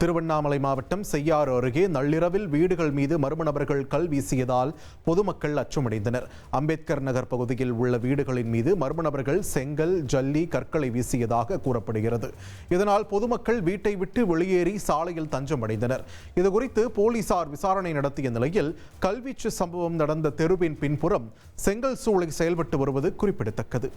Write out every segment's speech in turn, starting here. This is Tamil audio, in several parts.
திருவண்ணாமலை மாவட்டம் செய்யாறு அருகே நள்ளிரவில் வீடுகள் மீது மர்ம நபர்கள் கல் வீசியதால் பொதுமக்கள் அச்சமடைந்தனர். அம்பேத்கர் நகர் பகுதியில் உள்ள வீடுகளின் மீது மர்ம நபர்கள் செங்கல் ஜல்லி கற்களை வீசியதாக கூறப்படுகிறது. இதனால் பொதுமக்கள் வீட்டை விட்டு வெளியேறி சாலையில் தஞ்சம் அடைந்தனர் இதுகுறித்து போலீசார் விசாரணை நடத்திய நிலையில் கல்வீச்சு சம்பவம் நடந்த தெருவின் பின்புறம் செங்கல் சூளை செயல்பட்டு வருவது குறிப்பிடத்தக்கது.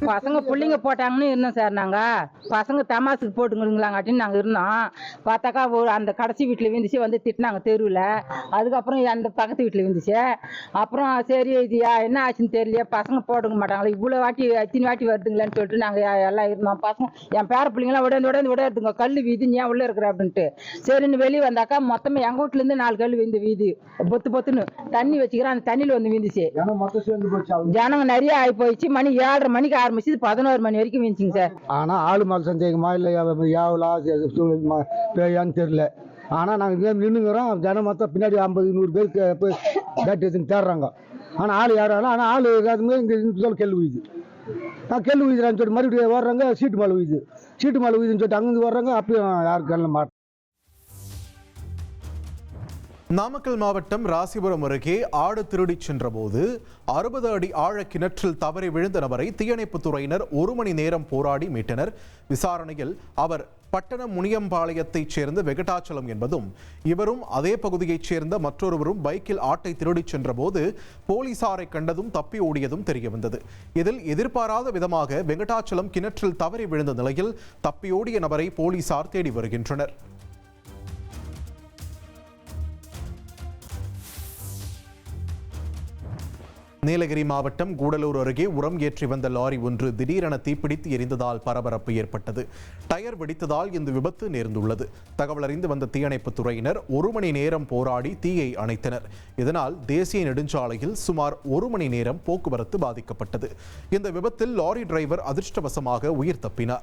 பசங்க புள்ளைங்க போட்டாங்கன்னு இருந்தோம் சார் நாங்கள் பசங்க தமாசுக்கு போட்டுங்களுங்களாங்காட்டின்னு நாங்கள் இருந்தோம். பார்த்தாக்கா ஒரு அந்த கடைசி வீட்டில் விழுந்துச்சு வந்து திட்டினாங்க தெருவில். அதுக்கப்புறம் அந்த பக்கத்து வீட்டில் விழுந்துச்சு. அப்புறம் சரி இது யா- என்ன ஆச்சுன்னு தெரியலையே பசங்க போட்டுக்க மாட்டாங்களே இவ்வளோ வாட்டி எத்தனை வாட்டி வருதுங்களேன்னு சொல்லிட்டு நாங்கள் எல்லாம் இருந்தோம். பசங்க என் பேர பிள்ளைங்களாம் உடனே உடனே விடாதுங்க கல் வீதி ஏன் உள்ளே இருக்கிற அப்படின்ட்டு. சரின்னு வெளியே வந்தாக்கா மொத்தமாக எங்கள் வீட்டிலேருந்து நாலு கல் விழுந்து வீதி. பொத்து பொத்துன்னு தண்ணி வச்சுக்கிறேன் அந்த தண்ணியில் வந்து விழுந்துச்சு. ஜனங்க நிறைய ஆகி போயிடுச்சு மணி ஏழரை மணிக்கு ஆரம்பிச்சு பதினோரு மணி வரைக்கும் வீச்சுங்க சார். ஆனா ஆளு மேல சந்தேகமா இல்லை யாவலா பேயான்னு தெரியல. ஆனா நாங்க இங்கே நின்றுங்கிறோம் ஜனம் மொத்தம் பின்னாடி ஐம்பது நூறு பேர் போய் பேட் எடுத்துன்னு தேடுறாங்க. ஆனா ஆள் யாரும் ஆனால் ஆனா ஆள் இல்லாதவங்க இங்க சொல்ல கெல்லு உயுது நான் கேள்வி உயுதுறான்னு சொல்லிட்டு மறுபடியும் ஓடுறாங்க சீட்டு மேலே உயுது சீட்டு மேலே உயுதுன்னு சொல்லிட்டு அங்கேருந்து ஓடுறாங்க அப்பயும் யாருக்கு கண்ணில் மாட்டோம் நாமக்கல் மாவட்டம் ராசிபுரம் அருகே ஆடு திருடிச் சென்றபோது அறுபது அடி ஆழ கிணற்றில் தவறி விழுந்த நபரை தீயணைப்புத் துறையினர் ஒரு மணி நேரம் போராடி மீட்டனர். விசாரணையில் அவர் பட்டணம் முனியம்பாளையத்தைச் சேர்ந்த வெங்கடாச்சலம் என்பதும் இவரும் அதே பகுதியைச் சேர்ந்த மற்றொருவரும் பைக்கில் ஆட்டை திருடிச் சென்றபோது போலீசாரை கண்டதும் தப்பி ஓடியதும் தெரியவந்தது. இதில் எதிர்பாராத விதமாக வெங்கடாச்சலம் கிணற்றில் தவறி விழுந்த நிலையில் தப்பியோடிய நபரை போலீசார் தேடி வருகின்றனர். நீலகிரி மாவட்டம் கூடலூர் அருகே உரம் ஏற்றி வந்த லாரி ஒன்று திடீரென தீப்பிடித்து எரிந்ததால் பரபரப்பு ஏற்பட்டது. டயர் வெடித்ததால் இந்த விபத்து நேர்ந்துள்ளது. தகவல் அறிந்து வந்த தீயணைப்புத் துறையினர் ஒரு மணி நேரம் போராடி தீயை அணைத்தனர். இதனால் தேசிய நெடுஞ்சாலையில் சுமார் ஒரு மணி நேரம் போக்குவரத்து பாதிக்கப்பட்டது. இந்த விபத்தில் லாரி டிரைவர் அதிர்ஷ்டவசமாக உயிர் தப்பினார்.